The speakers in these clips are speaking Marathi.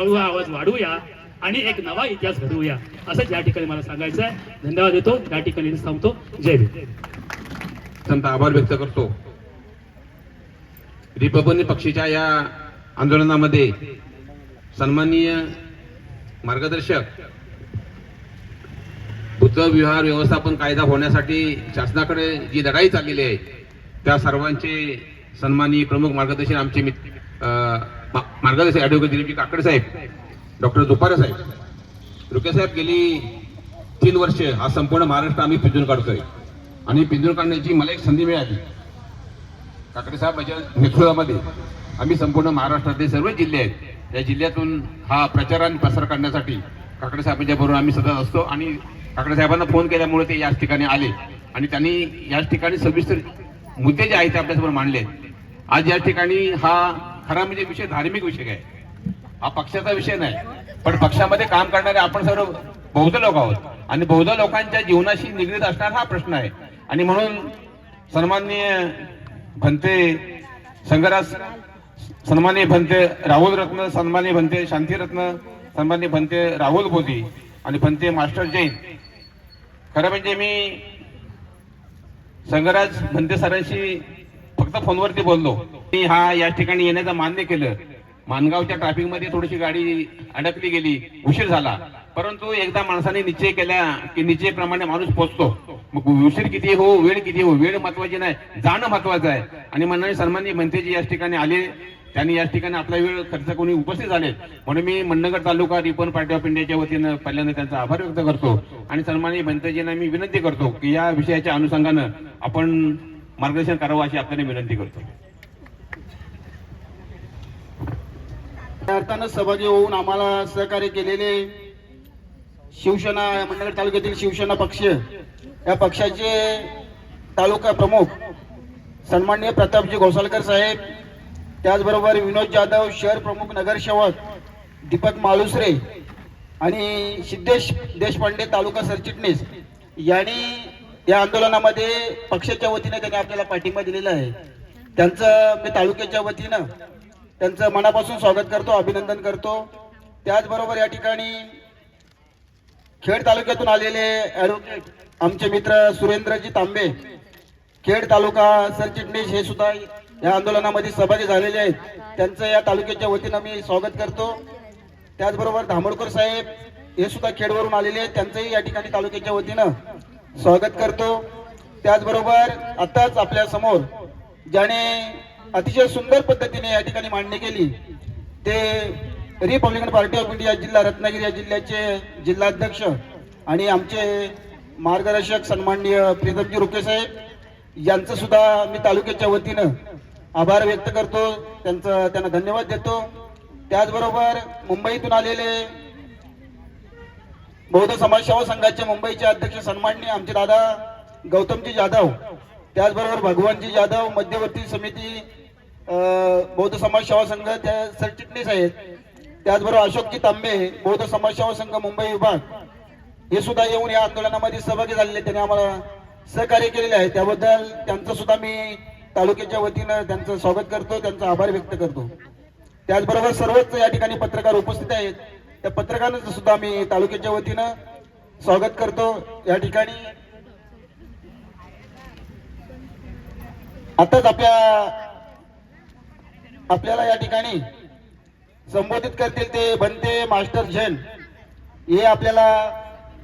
हळूहळू हा आवाज वाढवूया आणि एक नवा इतिहास घडवूया. असंच या ठिकाणी मला सांगायचं आहे. धन्यवाद देतो. या ठिकाणी थांबतो. जय भीम. आभार व्यक्त करतो. रिपब्लिक पक्षीच्या या आंदोलनामध्ये सन्माननीय मार्गदर्शक बुद्ध विहार व्यवस्थापन कायदा होण्यासाठी शासनाकडे जी लढाई चाललेली आहे त्या सर्वांचे सन्माननीय प्रमुख मार्गदर्शन आमचे मित्र अं, मार्गदर्शक ॲडव्होकेट दिलीपजी काकडे साहेब डॉक्टर दुपारे साहेब. रुके साहेब गेली तीन वर्ष हा संपूर्ण महाराष्ट्र आम्ही पिंजून काढतोय. आणि पिंजून काढण्याची मला एक संधी मिळाली. काकडे साहेबांच्या नेतृत्वामध्ये आम्ही संपूर्ण महाराष्ट्रातले सर्व जिल्हे आहेत. या जिल्ह्यातून हा प्रचार आणि प्रसार करण्यासाठी काकडे साहेबांच्या बरोबर आम्ही सतत असतो. आणि काकडे साहेबांना फोन केल्यामुळे ते याच ठिकाणी आले. आणि त्यांनी याच ठिकाणी सविस्तर मुद्दे जे आहेत ते आपल्यासमोर मांडले. आहेत. आज या ठिकाणी हा खरा म्हणजे विषय धार्मिक विषय आहे हा पक्षाचा विषय नाही. पण पक्षामध्ये काम करणारे आपण सर्व बौद्ध लोक आहोत. आणि बौद्ध लोकांच्या जीवनाशी निगडीत असणार हा प्रश्न आहे. आणि म्हणून सन्माननीय भंते संगराज सन्माननीय भंते राहुल रत्न सन्माननीय भंते शांतीरत्न सन्माननीय भंते राहुल बोधी आणि भंते मास्टर जैन. खरं म्हणजे मी संगराज भंते सरांशी फक्त फोनवरती बोललो. मी हा या ठिकाणी येण्याचं मान्य केलं. मानगावच्या ट्रॅफिकमध्ये थोडीशी गाडी अडकली गेली. उशीर झाला. परंतु एकदा माणसाने निश्चय केला की निश्चयप्रमाणे माणूस पोचतो. मग उशीर किती हो वेळ किती हो? वेळ महत्वाची नाही जाणं महत्वाचं आहे. आणि मंडळी सन्माननीय मंत्रीजी या ठिकाणी आले. त्यांनी याच ठिकाणी आपला वेळ खर्च करून उपस्थित झाले. म्हणून मी मंडणगड तालुका रिपन पार्टी ऑफ इंडियाच्या वतीनं पहिल्यांदा त्यांचा आभार व्यक्त करतो. आणि सन्माननीय मंत्रीजींना मी विनंती करतो की या विषयाच्या अनुषंगानं आपण मार्गदर्शन करावं अशी आपल्याला विनंती करतो. त्या अर्थानं सहभागी होऊन आम्हाला सहकार्य केलेले शिवसेना मंडळ तालुक्यातील शिवसेना पक्ष या पक्षाचे तालुका प्रमुख सन्माननीय प्रतापजी घोसालकर साहेब त्याचबरोबर विनोद जाधव शहर प्रमुख नगरसेवक दीपक मालुसरे आणि सिद्धेश देशपांडे तालुका सरचिटणीस यांनी या आंदोलनामध्ये पक्षाच्या वतीने त्यांनी आपल्याला पाठिंबा दिलेला आहे. त्यांचं मी तालुक्याच्या वतीनं त्यांचं मनापासून स्वागत करतो अभिनंदन करतो. त्याचबरोबर या ठिकाणी खेड तालुक्यातून आलेले ॲडव्होकेट आमचे मित्र सुरेंद्रजी तांबे खेड तालुका सरचिटणीस हे सुद्धा या आंदोलनामध्ये सहभागी झालेले आहेत. त्यांचं या तालुक्याच्या वतीनं मी स्वागत करतो. त्याचबरोबर धामोडकर साहेब हे सुद्धा खेडवरून आलेले आहेत. त्यांचंही या ठिकाणी तालुक्याच्या वतीनं स्वागत करतो. त्याचबरोबर आताच आपल्यासमोर ज्याने अतिशय सुंदर पद्धतीने या ठिकाणी मांडणी केली ते रिपब्लिकन पार्टी ऑफ इंडिया जिल्हा रत्नागिरी या जिल्ह्याचे जिल्हाध्यक्ष आणि आमचे मार्गदर्शक सन्माननीय प्रीतमजी रुके साहेब यांचं सुद्धा मी तालुक्याच्या वतीनं आभार व्यक्त करतो. त्यांचं त्यांना धन्यवाद देतो. त्याचबरोबर मुंबईतून आलेले बौद्ध समाज सेवा संघाचे मुंबईचे अध्यक्ष सन्माननीय आमचे दादा गौतमजी जाधव त्याचबरोबर भगवानजी जाधव मध्यवर्ती समिती बौद्ध समाज सेवा संघ त्या सरचिटणीस आहेत. त्याचबरोबर अशोकजी तांबे बौद्ध समाज सेवा संघ मुंबई विभाग. हे सुद्धा येऊन या आंदोलनामध्ये सहभागी झालेले. त्यांनी आम्हाला सहकार्य केलेले आहे. त्याबद्दल त्यांचं सुद्धा मी तालुक्याच्या वतीनं त्यांचं स्वागत करतो. त्यांचा आभार व्यक्त करतो. त्याचबरोबर सर्वच या ठिकाणी पत्रकार उपस्थित आहेत. त्या पत्रकारांचं सुद्धा मी तालुक्याच्या वतीनं स्वागत करतो. या ठिकाणी आताच आपल्या आपल्याला या ठिकाणी संबोधित करतील ते बनते मास्टर जैन हे आपल्याला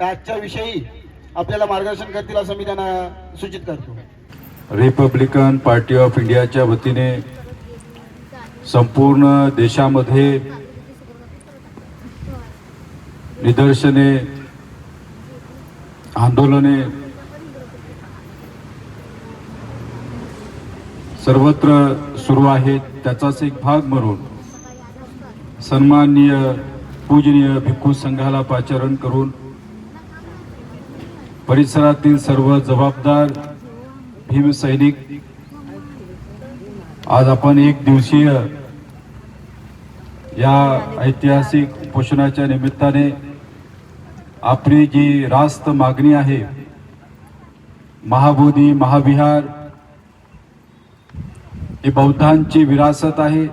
आजच्या विषयी आपल्याला मार्गदर्शन करतील असं मी त्यांना सूचित करतो. रिपब्लिकन पार्टी ऑफ इंडियाच्या वतीने संपूर्ण देशामध्ये निदर्शने आंदोलने सर्वत्र सुरू आहेत. त्याचाच एक भाग म्हणून सन्माननीय पूजनीय भिक्खू संघाला पाचारण करून परिसरातील सर्व जबाबदार भीमसैनिक आज आपण एक दिवसीय या ऐतिहासिक उपोषणाच्या निमित्ताने आपली जी रास्त मागणी आहे महाबोधी महाविहार ही बौद्धांची विरासत आहे.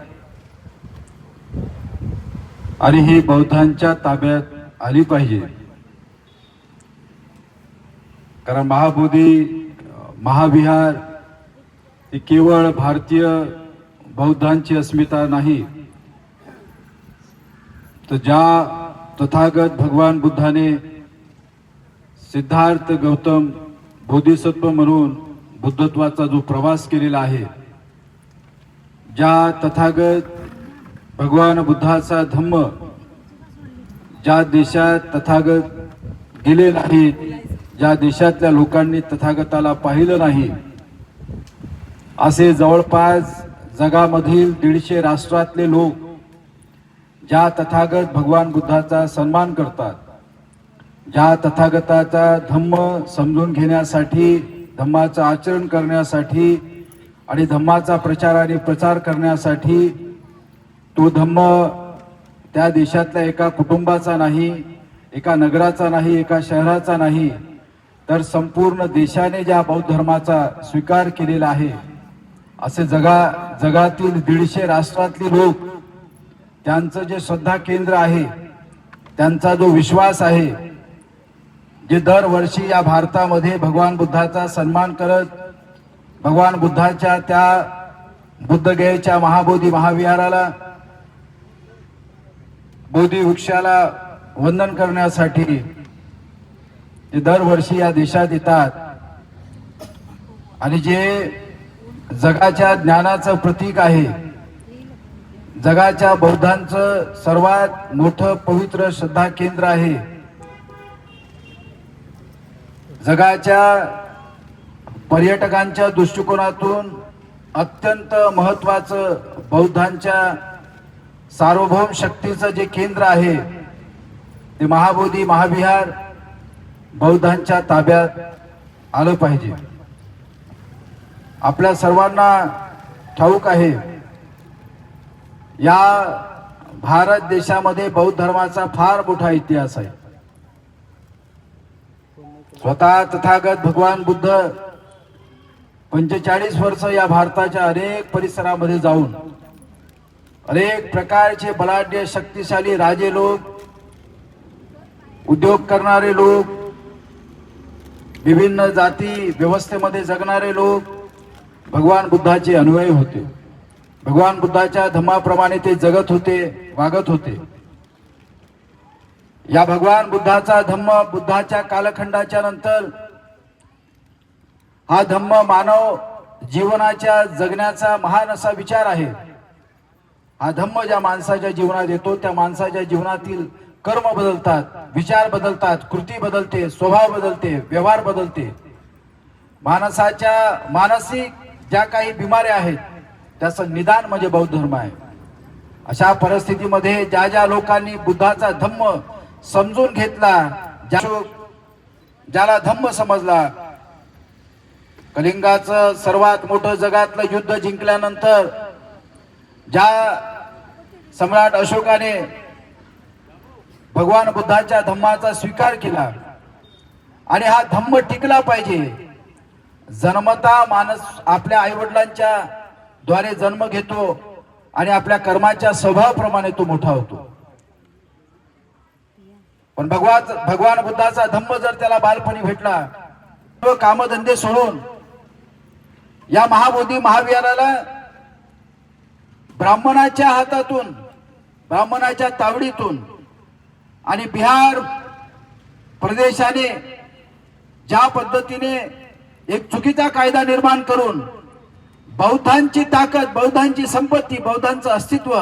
आणि ही बौद्धांच्या ताब्यात आली पाहिजे. कारण महाबोधी महाविहार ही केवळ भारतीय बौद्धांची अस्मिता नाही. तर ज्या तथागत भगवान बुद्धाने सिद्धार्थ गौतम बोधिसत्व म्हणून बुद्धत्वाचा जो प्रवास केलेला आहे ज्या तथागत भगवान बुद्धाचा धम्म ज्या देशात तथागत गेले नाहीत ज्या देशातल्या लोकांनी तथागताला पाहिलं नाही असे जवळपास जगामधील दीडशे राष्ट्रातले लोक ज्या तथागत भगवान बुद्धाचा सन्मान करतात ज्या तथागताचा धम्म समजून घेण्यासाठी धम्माचं आचरण करण्यासाठी आणि धम्माचा प्रचार आणि प्रचार करण्यासाठी तो धम्म त्या देशातल्या एका कुटुंबाचा नाही एका नगराचा नाही एका शहराचा नाही तर संपूर्ण देशाने ज्या बौद्ध धर्माचा स्वीकार केलेला आहे असे जगा जगातील दीडशे राष्ट्रातले लोक त्यांचं जे श्रद्धा केंद्र आहे त्यांचा जो विश्वास आहे जे दरवर्षी या भारतामध्ये भगवान बुद्धाचा सन्मान करत भगवान बुद्धाच्या त्या बुद्धगयेच्या महाबोधी महाविहाराला बोधी वृक्षाला वंदन करण्यासाठी ते दरवर्षी या देशात येतात आणि जे जगाच्या ज्ञानाचं प्रतीक आहे जगाच्या बौद्धांचं सर्वात मोठं पवित्र श्रद्धा केंद्र आहे. जगाच्या पर्यटकांच्या दृष्टिकोनातून अत्यंत महत्वाचं बौद्धांच्या सार्वभौम शक्तीचं जे केंद्र आहे ते महाबोधी महाविहार बौद्धांच्या ताब्यात आलं पाहिजे. आपल्या सर्वांना ठाऊक आहे या भारत देशामध्ये बौद्ध धर्माचा फार मोठा इतिहास आहे. स्वतः तथागत भगवान बुद्ध पंचेचाळीस वर्ष या भारताच्या अनेक परिसरामध्ये जाऊन अनेक प्रकारचे बलाढ्य शक्तिशाली राजे लोक उद्योग करणारे लोक विभिन्न जाती व्यवस्थेमध्ये जगणारे लोक भगवान बुद्धाचे अनुयायी होते. भगवान बुद्धाच्या धम्माप्रमाणे ते जगत होते वागत होते. या भगवान बुद्धाचा धम्म बुद्धाच्या कालखंडाच्या नंतर हा धम्म मानव जीवनाच्या जगण्याचा महान असा विचार आहे. हा धम्म ज्या माणसाच्या जीवनात येतो त्या माणसाच्या जीवनातील कर्म बदलतात विचार बदलतात कृती बदलते स्वभाव बदलते व्यवहार बदलते. माणसाच्या मानसिक ज्या काही बिमाऱ्या आहेत त्याचं निदान म्हणजे बौद्ध धर्म आहे. अशा परिस्थितीमध्ये ज्या ज्या लोकांनी बुद्धाचा धम्म समजून घेतला ज्या ज्याला धम्म समजला कलिंगाचं सर्वात मोठं जगातलं युद्ध जिंकल्यानंतर ज्या सम्राट अशोकाने भगवान बुद्धाच्या धम्माचा स्वीकार केला आणि हा धम्म टिकला पाहिजे जन्मता माणस आपल्या आईवडिलांच्या द्वारे जन्म घेतो आणि आपल्या कर्माच्या स्वभावाप्रमाणे तो मोठा होतो. पण भगवान भगवान बुद्धाचा धम्म जर त्याला बालपणी भेटला तो कामधंदे सोडून या महाबोधी महाविहाराला ब्राह्मणाच्या हातातून ब्राह्मणाच्या तावडीतून आणि बिहार प्रदेशाने ज्या पद्धतीने एक चुकीचा कायदा निर्माण करून बौद्धांची ताकद बौद्धांची संपत्ती बौद्धांचं अस्तित्व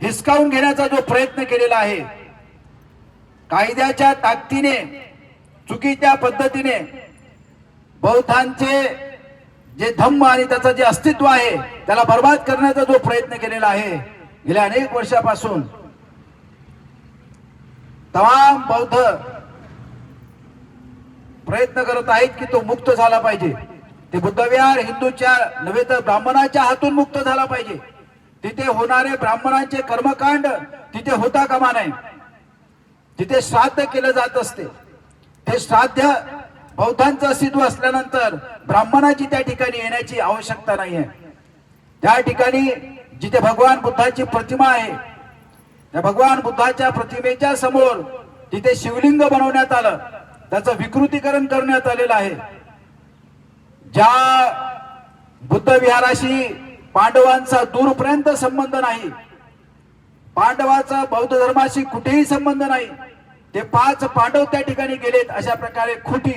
हिसकावून घेण्याचा जो प्रयत्न केलेला आहे कायद्याच्या ताकदीने चुकीच्या पद्धतीने बौद्धांचे जे धम्म आणि त्याचं जे अस्तित्व आहे त्याला बर्बाद करण्याचा जो प्रयत्न केलेला आहे गेल्या अनेक वर्षापासून तमाम बौद्ध प्रयत्न करत आहेत की तो मुक्त झाला पाहिजे. ते बुद्धविहार हिंदूच्या नव्हे तर ब्राह्मणाच्या हातून मुक्त झाला पाहिजे. तिथे होणारे ब्राह्मणांचे कर्मकांड तिथे होता कामा नये. तिथे श्राद्ध केलं जात असते. ते श्राद्ध बौद्धांचं अस्तित्व असल्यानंतर ब्राह्मणाची त्या ठिकाणी येण्याची आवश्यकता नाही आहे त्या ठिकाणी जिथे भगवान बुद्धाची प्रतिमा आहे त्या भगवान बुद्धाच्या प्रतिमेच्या समोर तिथे शिवलिंग बनवण्यात आलं. त्याचं विकृतीकरण करण्यात आलेलं आहे. ज्या बुद्ध विहाराशी पांडवांचा दूरपर्यंत संबंध नाही पांडवाचा बौद्ध धर्माशी कुठेही संबंध नाही ते पाच पांडव त्या ठिकाणी गेलेत अशा प्रकारे खोटी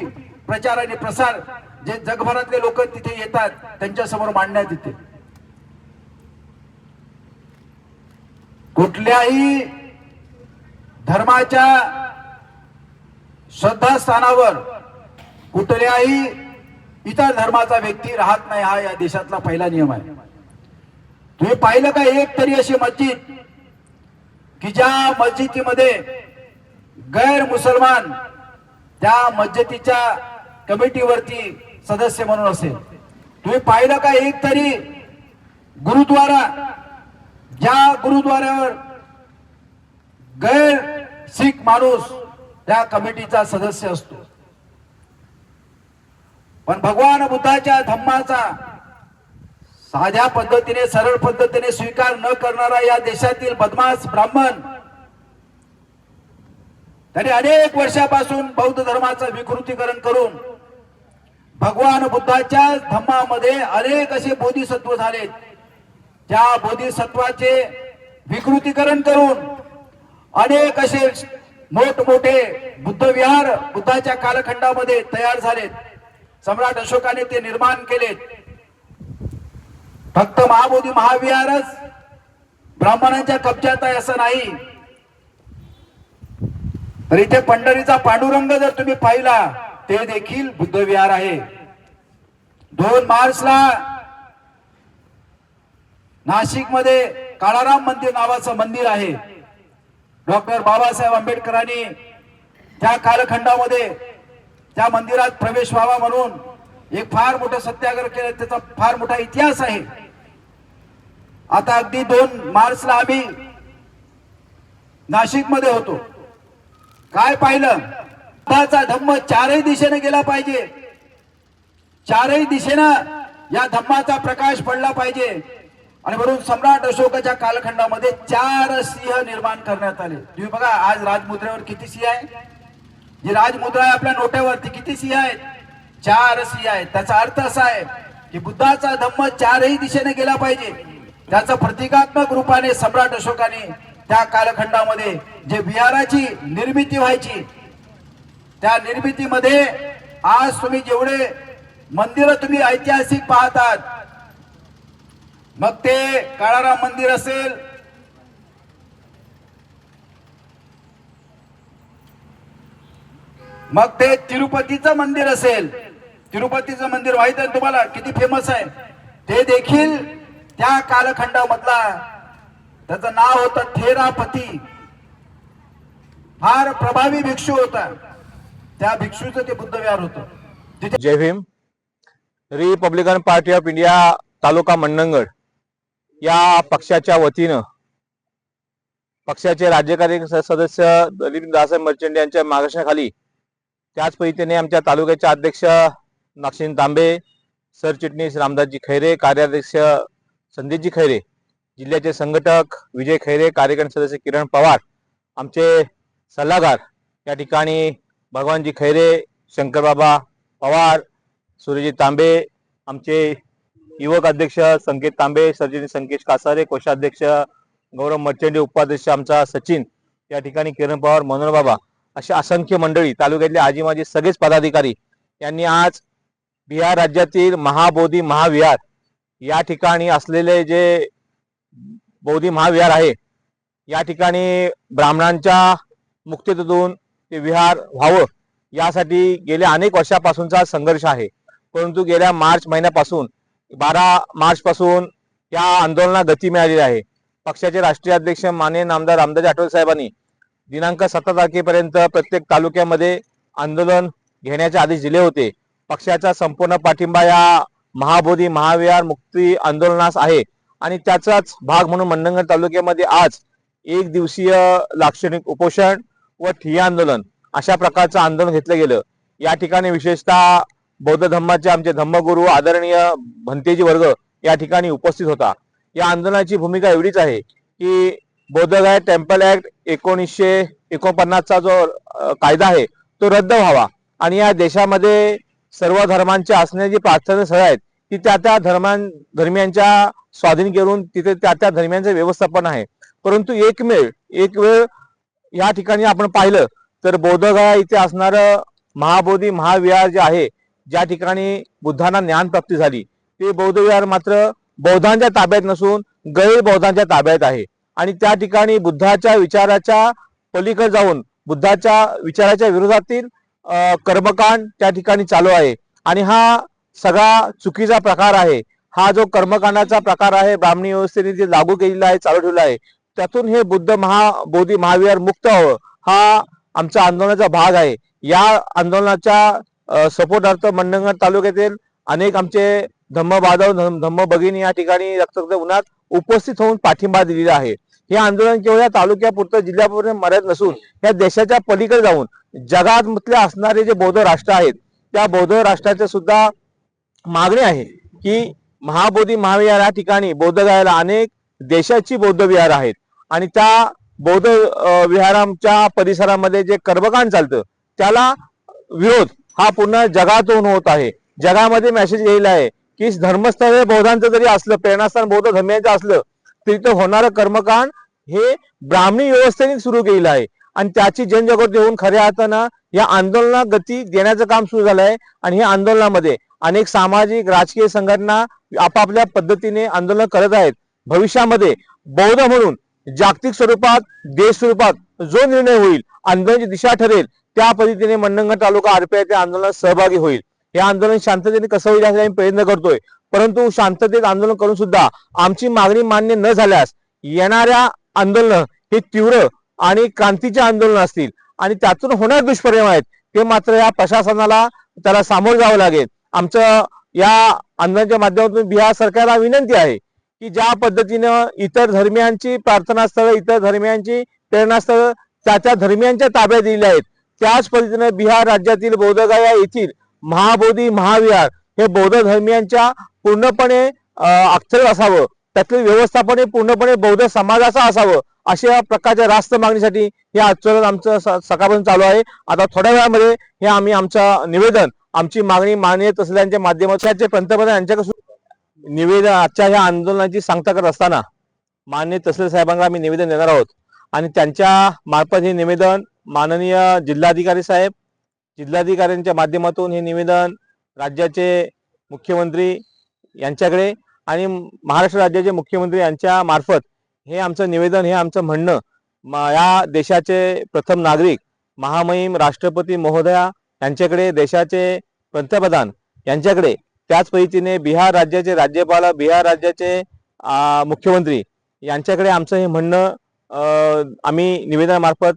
प्रचार आणि प्रसार जे जगभरातले लोक तिथे येतात त्यांच्यासमोर मांडण्यात येते. कुठल्याही धर्माच्या श्रद्धास्थानावर कुठल्याही इतर धर्माचा व्यक्ती राहत नाही हा या देशातला पहिला नियम आहे. तुम्ही पाहिलं का एक तरी अशी मस्जिद की ज्या मस्जिदीमध्ये गैर मुसलमान त्या मस्जिदीच्या कमिटीवरती सदस्य म्हणून असेल? तुम्ही पाहिलं का एक तरी गुरुद्वारा ज्या गुरुद्वारावर गैर सिख माणूस त्या कमिटीचा सदस्य असतो? पण भगवान बुद्धाच्या धम्माचा साध्या पद्धतीने सरळ पद्धतीने स्वीकार न करणारा या देशातील बदमाश ब्राह्मण त्यांनी अनेक वर्षापासून बौद्ध धर्माचं विकृतीकरण करून भगवान बुद्धाच्या धम्मामध्ये अनेक असे बोधिसत्व झालेत त्या बोधिसत्वाचे विकृतीकरण करून अनेक असे मोठमोठे बुद्धविहार बुद्धाच्या कालखंडामध्ये तयार झालेत. सम्राट अशोकाने ते निर्माण केले फक्त महाबोधी महाविहारच ब्राह्मणांच्या कब्जात आहे असं नाही. तर इथे पंढरीचा पांडुरंग जर तुम्ही पाहिला ते देखील बुद्धविहार आहे. दोन मार्चला नाशिकमध्ये काळाराम मंदिर नावाचं मंदिर आहे. डॉक्टर बाबासाहेब आंबेडकरांनी त्या कालखंडामध्ये त्या मंदिरात प्रवेश व्हावा म्हणून एक फार मोठं सत्याग्रह केलं त्याचा फार मोठा इतिहास आहे. आता अगदी दोन मार्चला आम्ही नाशिकमध्ये होतो. काय पाहिलं? बुद्धाचा धम्म चारही दिशेने गेला पाहिजे. चारही दिशेनं या धम्माचा प्रकाश पडला पाहिजे. आणि म्हणून सम्राट अशोकाच्या कालखंडामध्ये चार सिंह निर्माण करण्यात आले. तुम्ही बघा आज राजमुद्रेवर किती सिंह आहे? जी राजमुद्रा आहे आपल्या नोट्यावरती किती सिंह आहेत? चार सिंह आहेत. त्याचा अर्थ असा आहे की बुद्धाचा धम्म चारही दिशेने गेला पाहिजे. त्याचं प्रतिकात्मक रूपाने सम्राट अशोकाने त्या कालखंडामध्ये जे विहाराची निर्मिती व्हायची त्या निर्मितीमध्ये आज तुम्ही जेवढे मंदिर तुम्ही ऐतिहासिक पाहतात मग ते काळाराम मंदिर असेल मग ते तिरुपतीचं मंदिर असेल. तिरुपतीचं मंदिर माहीत आहे तुम्हाला? किती फेमस आहे? ते देखील त्या कालखंडामधला त्याचं नाव होतं थेरापती. फार प्रभावी भिक्षू होता. त्या भिक्षूचं ते बुद्ध विहार तिथे जय Bhim. Republican Party of India तालुका मंडणगड या पक्षाच्या वतीनं पक्षाचे राज्यकारी सदस्य दलीप दासाहेब मर्चंट यांच्या मार्गदर्शनाखाली त्याच पद्धतीने आमच्या तालुक्याचे अध्यक्ष नाक्षिन तांबे सरचिटणीस रामदासजी खैरे कार्याध्यक्ष संदीपजी खैरे जिल्ह्याचे संघटक विजय खैरे कार्यक्रम सदस्य किरण पवार आमचे सल्लागार या ठिकाणी भगवानजी खैरे शंकरबाबा पवार सूर्यजी तांबे आमचे युवक अध्यक्ष संकेत तांबे सरचिटणीस संकेश कासारे कोषाध्यक्ष गौरव मर्चंडे उपाध्यक्ष आमचा सचिन या ठिकाणी किरण पवार मनोहर बाबा अशा असंख्य मंडळी तालुक्यातले आजी माजी सगळेच पदाधिकारी यांनी आज बिहार राज्यातील महाबोधी महाविहार या ठिकाणी असलेले जे बौद्धी महाविहार आहे या ठिकाणी ब्राह्मणांच्या मुक्तीतून ते विहार व्हावं यासाठी गेल्या अनेक वर्षापासूनचा संघर्ष आहे. परंतु गेल्या मार्च महिन्यापासून बारा मार्चपासून या आंदोलनाला गती मिळालेली आहे. पक्षाचे राष्ट्रीय अध्यक्ष माननीय नामदार रामदास आठवले साहेबांनी दिनांक सतरा तारखेपर्यंत प्रत्येक तालुक्यामध्ये आंदोलन घेण्याचे आदेश दिले होते. पक्षाचा संपूर्ण पाठिंबा या महाबोधी महाविहार मुक्ती आंदोलनास आहे. आणि त्याचाच भाग म्हणून मंडणगड तालुक्यामध्ये आज एक दिवसीय लाक्षणिक उपोषण व ठिय्या आंदोलन अशा प्रकारचं आंदोलन घेतलं गेलं. या ठिकाणी विशेषतः बौद्ध धम्माचे आमचे धम्मगुरू आदरणीय भंतेजी वर्ग या ठिकाणी उपस्थित होता. या आंदोलनाची भूमिका एवढीच आहे की बोधगया टेम्पल ऍक्ट एकोणीसशे एकोणपन्नासचा जो कायदा आहे तो रद्द व्हावा. आणि या देशामध्ये सर्व धर्मांच्या असण्याची प्रार्थना स्थळं आहेत ती त्या त्या धर्मां धर्मियांच्या स्वाधीन करून तिथे त्या त्या धर्मियांचं व्यवस्थापन आहे. परंतु एक वेळ एक वेळ या ठिकाणी आपण पाहिलं तर बोधगया इथे असणारं महाबोधी महाविहार जे आहे ज्या ठिकाणी बुद्धांना ज्ञान प्राप्ती झाली ते बौद्ध विहार मात्र बौद्धांच्या ताब्यात नसून गैर बौद्धांच्या ताब्यात आहे. आणि त्या ठिकाणी बुद्धाच्या विचाराच्या पलीकडे जाऊन बुद्धाच्या विचाराच्या विरोधातील कर्मकांड त्या ठिकाणी चालू आहे. आणि हा सगळा चुकीचा प्रकार आहे. हा जो कर्मकांडाचा प्रकार आहे ब्राह्मणी व्यवस्थेने जे लागू केलेला आहे चालू ठेवला आहे त्यातून हे बुद्ध महा बोधी महाविहार मुक्त व्हावं हा आमच्या आंदोलनाचा भाग आहे. या आंदोलनाच्या सपोर्टार्थ मंडणगड तालुक्यातील अनेक आमचे धम्म बांधव धम्म धम्म भगिनी या ठिकाणी रक्तरक्त उन्हात उपस्थित होऊन पाठिंबा दिलेला आहे. हे आंदोलन केवळ या तालुक्यापुरतं जिल्ह्यापुरतं मर्यादित नसून या देशाच्या पलीकडे जाऊन जगातमधले असणारे जे बौद्ध राष्ट्र आहेत त्या बौद्ध राष्ट्राच्या सुद्धा मागणी आहे की महाबोधी महाविहार या ठिकाणी बौद्ध गायला अनेक देशाची बौद्ध विहार आहेत. आणि त्या बौद्ध विहारांच्या परिसरामध्ये जे कर्मकांड चालतं त्याला विरोध हा पूर्ण जगातून होत आहे. जगामध्ये मेसेज येईल आहे की धर्मस्थळ हे बौद्धांचं जरी असलं प्रेरणास्थान बौद्ध धर्मियांचं असलं तरी ते होणारं कर्मकांड हे ब्राह्मणी व्यवस्थेने सुरू केलेलं आहे. आणि त्याची जनजागृती होऊन खऱ्या अर्थानं या आंदोलनाला गती देण्याचं काम सुरू झालं आहे. आणि या आंदोलनामध्ये अनेक सामाजिक राजकीय संघटना आपापल्या पद्धतीने आंदोलन करत आहेत. भविष्यामध्ये बौद्ध म्हणून जागतिक स्वरूपात देश स्वरूपात जो निर्णय होईल आंदोलनाची दिशा ठरेल त्या पद्धतीने मंडणगड तालुका आरपीआय त्या आंदोलनात सहभागी होईल. हे आंदोलन शांततेने कसं होईल यासाठी आम्ही प्रयत्न करतोय. परंतु शांततेत आंदोलन करून सुद्धा आमची मागणी मान्य न झाल्यास येणाऱ्या आंदोलन हे तीव्र आणि क्रांतीचे आंदोलन असतील. आणि त्यातून होणार दुष्परिणाम आहेत ते मात्र या प्रशासनाला त्याला सामोरं जावं लागेल. आमचं या आंदोलनाच्या माध्यमातून बिहार सरकारला विनंती आहे की ज्या पद्धतीनं इतर धर्मियांची प्रार्थनास्थळं इतर धर्मियांची प्रेरणास्थळं त्या त्या धर्मियांच्या ताब्यात दिलेल्या आहेत त्याच पद्धतीनं बिहार राज्यातील बोधगया येथील महाबोधी महाविहार हे बौद्ध धर्मियांच्या पूर्णपणे अक्षर असावं. त्यातलं व्यवस्थापन हे पूर्णपणे बौद्ध समाजाचं असावं अशा प्रकारच्या रास्त मागणीसाठी हे आंदोलन आमचं स- सकाळपासून चालू आहे. आता थोड्या वेळामध्ये हे आम्ही आमचं निवेदन आमची मागणी माननीय तसल्यांच्या माध्यमातून याचे पंतप्रधान यांच्याकडून निवेदन आजच्या ह्या आंदोलनाची सांगता करत असताना माननीय तसले साहेबांना आम्ही निवेदन देणार आहोत. आणि त्यांच्या मार्फत हे निवेदन माननीय जिल्हाधिकारी साहेब जिल्हाधिकाऱ्यांच्या माध्यमातून हे निवेदन राज्याचे मुख्यमंत्री यांच्याकडे आणि महाराष्ट्र राज्याचे मुख्यमंत्री यांच्या मार्फत हे आमचं निवेदन हे आमचं म्हणणं या देशाचे प्रथम नागरिक महामहिम राष्ट्रपती महोदया यांच्याकडे देशाचे पंतप्रधान यांच्याकडे त्याच पद्धतीने बिहार राज्याचे राज्यपाल बिहार राज्याचे मुख्यमंत्री यांच्याकडे आमचं हे म्हणणं आम्ही निवेदनामार्फत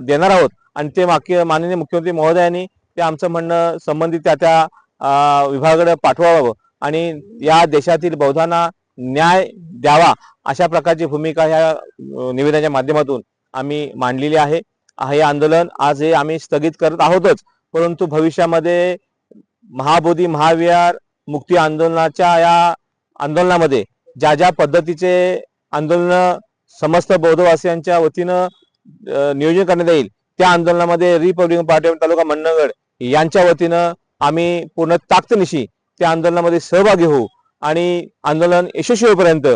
देणार आहोत. आणि ते माकी माननीय मुख्यमंत्री महोदयांनी ते आमचं म्हणणं संबंधित त्या त्या विभागाकडे पाठवावं आणि या देशातील बौद्धांना न्याय द्यावा अशा प्रकारची भूमिका ह्या निवेदनाच्या माध्यमातून आम्ही मांडलेली आहे. हे आंदोलन आज हे आम्ही स्थगित करत आहोतच परंतु भविष्यामध्ये महाबोधी महाविहार मुक्ती आंदोलनाच्या या आंदोलनामध्ये ज्या ज्या पद्धतीचे आंदोलन समस्त बौद्धवासियांच्या वतीनं नियोजन करण्यात येईल त्या आंदोलनामध्ये रिपब्लिकन पार्टी ऑफ तालुका मंडणगड यांच्या वतीनं आम्ही पूर्ण ताकदनिशी त्या आंदोलनामध्ये सहभागी होऊ. आणि आंदोलन यशस्वी होईपर्यंत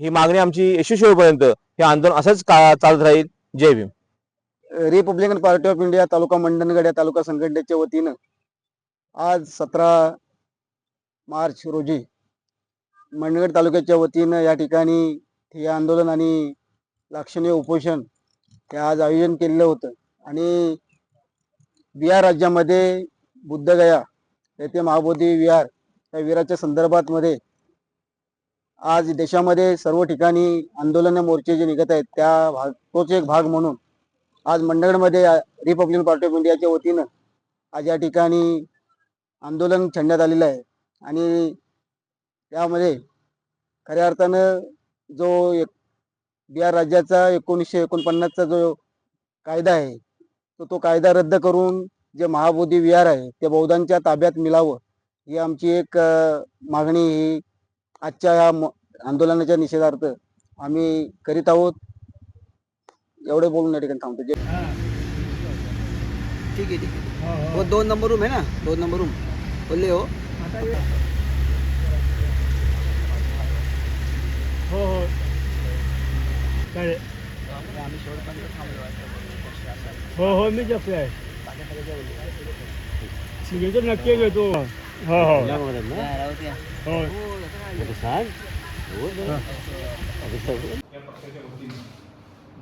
ही मागणी आमची यशस्वी होईपर्यंत हे आंदोलन असंच का चालत राहील. जय Bhim. Republican Party of India तालुका मंडणगड या तालुका संघटनेच्या वतीनं आज सतरा मार्च रोजी मंडणगड तालुक्याच्या वतीनं या ठिकाणी हे आंदोलन आणि लाक्षणीय उपोषण हे आज आयोजन केलेलं होतं. आणि बिहार राज्यामध्ये बुद्धगया येथे महाबोधी विहार या विहाराच्या संदर्भात मध्ये आज देशामध्ये सर्व ठिकाणी आंदोलन मोर्चे जे निघत आहेत त्या भाग तोच एक भाग म्हणून आज मंडळमध्ये रिपब्लिकन पार्टी ऑफ इंडियाच्या वतीनं आज या ठिकाणी आंदोलन छेडण्यात आलेलं आहे. आणि त्यामध्ये खऱ्या अर्थानं जो एक बिहार राज्याचा एकोणीसशे एकोणपन्नासचा जो कायदा आहे तो तो कायदा रद्द करून जे महाबोधी विहार आहे ते बौद्धांच्या ताब्यात मिळावं ही आमची एक मागणी ही आजच्या ह्या म- आंदोलनाच्या निषेधार्थ आम्ही करीत आहोत. एवढे बोलून या ठिकाणी थांबतो. जे ठीक आहे ठीक आहे. हो दोन नंबर रूम आहे ना? दोन नंबर रूम. बोलले हो. हो हो. काय हो हो मी जपले आहे सिग्नेचर नक्की घेतो. हो हो. हो. या पक्षाच्या वतीने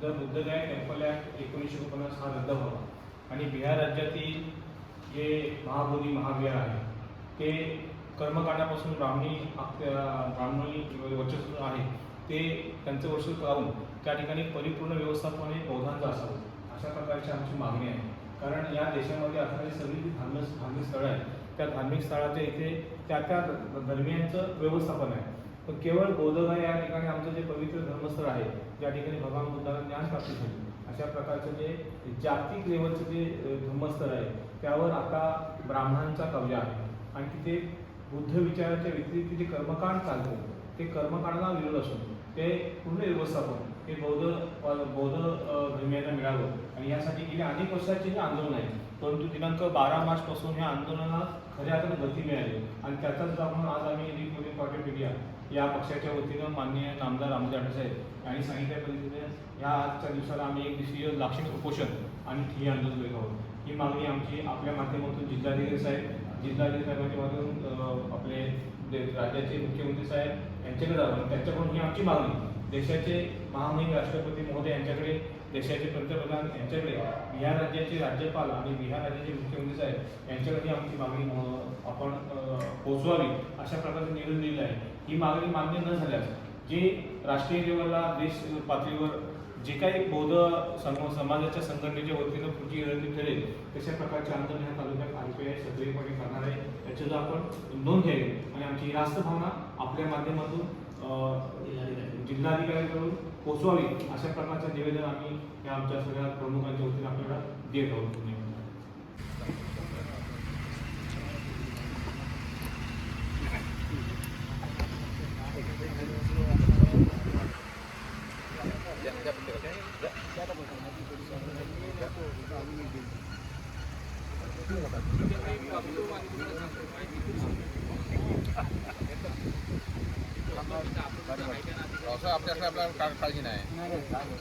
जर बुद्धगया टेम्पल ॲक्ट एकोणीसशे एकोणपन्नास हा रद्द व्हावा आणि बिहार राज्यातील जे महाबोधी महाविहार आहे ते कर्मकांडापासून ब्राह्मणी ब्राह्मणी वर्चस्व आहे ते त्यांचं वर्चस्व काढून त्या ठिकाणी परिपूर्ण व्यवस्थापन हे बौद्धांचं असावं. अशा प्रकारची आमची मागणी आहे. कारण या देशामध्ये असणारी सगळी जी धार्मिक धार्मिक स्थळं आहेत त्या धार्मिक स्थळाच्या इथे त्या त्या धर्मियांचं व्यवस्थापन आहे. पण केवळ बोधगा या ठिकाणी आमचं जे पवित्र धर्मस्थळ आहे ज्या ठिकाणी भगवान बुद्धाला ज्ञान प्राप्त झाली अशा प्रकारचं जे जागतिक लेवलचं जे धर्मस्थळ आहे त्यावर आता ब्राह्मणांचा कब्जा आहे. आणि तिथे बुद्ध विचाराच्या व्यतिरिक्त जे कर्मकांड चालतं ते कर्मकांडाला विरोध असून ते पूर्ण व्यवस्थापन. हे बौद्ध बौद्ध धर्मियांना मिळावं आणि यासाठी गेल्या अनेक वर्षाचे जे आंदोलन आहे. परंतु दिनांक बारा मार्चपासून या आंदोलनाला खऱ्या अर्थानं गती मिळाली. आणि त्याचाच आपण आज आम्ही रिपब्लिक पार्टी मीडिया या पक्षाच्या वतीनं माननीय नामदार रामजी साहेब यांनी सांगितल्या पद्धतीने या आजच्या दिवसाला आम्ही एक दिवसीय लाक्षणिक उपोषण आणि ठिय्या आंदोलन करीत आहोत. ही मागणी आमची आपल्या माध्यमातून जिल्हाधिकारी साहेब जिल्हाधिकारी साहेबांच्या माध्यमातून आपले राज्याचे मुख्यमंत्री साहेब यांच्याकडे जावं त्यांच्याकडून ही आमची मागणी देशाचे महामहिम राष्ट्रपती महोदय यांच्याकडे देशाचे पंतप्रधान यांच्याकडे बिहार राज्याचे राज्यपाल आणि बिहार राज्याचे मुख्यमंत्री साहेब यांच्याकडे आमची मागणी आपण पोचवावी पोहोचवावी अशा प्रकारचं निवेदन दिलेलं आहे. ही मागणी मान्य न झाल्यास जे राष्ट्रीय लेवलला देश पातळीवर जे काही बौद्ध सम समाजाच्या संघटनेच्या वतीनं पुढची रणनीती ठरेल तशा प्रकारचे आंदोलन ह्या तालुक्यात आर आहे सक्रियपणे करणार आहे. याच्याचं आपण नोंद घ्यावी आणि आमची रास्त भावना आपल्या माध्यमातून अं, जिल्हाधिकाऱ्यांकडून पोचवावी अशा प्रकारचं निवेदन आम्ही या आमच्या सगळ्या प्रमुखांच्या वतीने आपल्याला देत आहोत असं आपल्याकडे आपल्याला का- काळजी नाही.